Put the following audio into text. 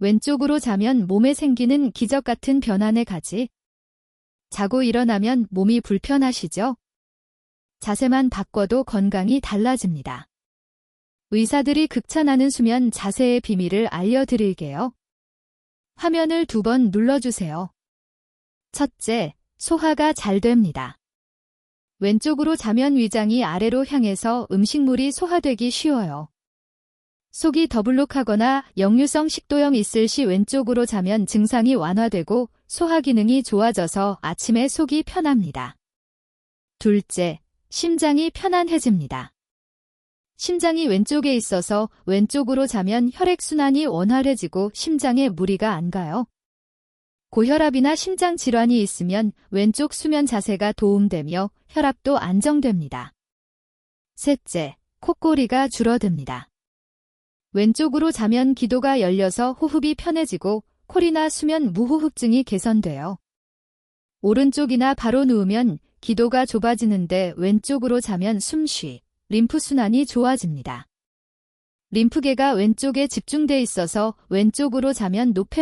왼쪽으로 자면 몸에 생기는 기적 같은 변화네 가지. 자고 일어나면 몸이 불편하시죠? 자세만 바꿔도 건강이 달라집니다. 의사들이 극찬하는 수면 자세의 비밀을 알려드릴게요. 화면을 두 번 눌러주세요. 첫째, 소화가 잘 됩니다. 왼쪽으로 자면 위장이 아래로 향해서 음식물이 소화되기 쉬워요. 속이 더블록하거나 역류성 식도염 있을 시 왼쪽으로 자면 증상이 완화되고 소화 기능이 좋아져서 아침에 속이 편합니다. 둘째, 심장이 편안해집니다. 심장이 왼쪽에 있어서 왼쪽으로 자면 혈액순환이 원활해지고 심장에 무리가 안 가요. 고혈압이나 심장 질환이 있으면 왼쪽 수면 자세가 도움되며 혈압도 안정됩니다. 셋째, 콧꼬리가 줄어듭니다. 왼쪽으로 자면 기도가 열려서 호흡이 편해지고 콜이나 수면 무호흡증이 개선돼요. 오른쪽이나 바로 누우면 기도가 좁아지는데 왼쪽으로 자면 숨쉬, 림프순환이 좋아집니다. 림프계가 왼쪽에 집중돼 있어서 왼쪽으로 자면 노폐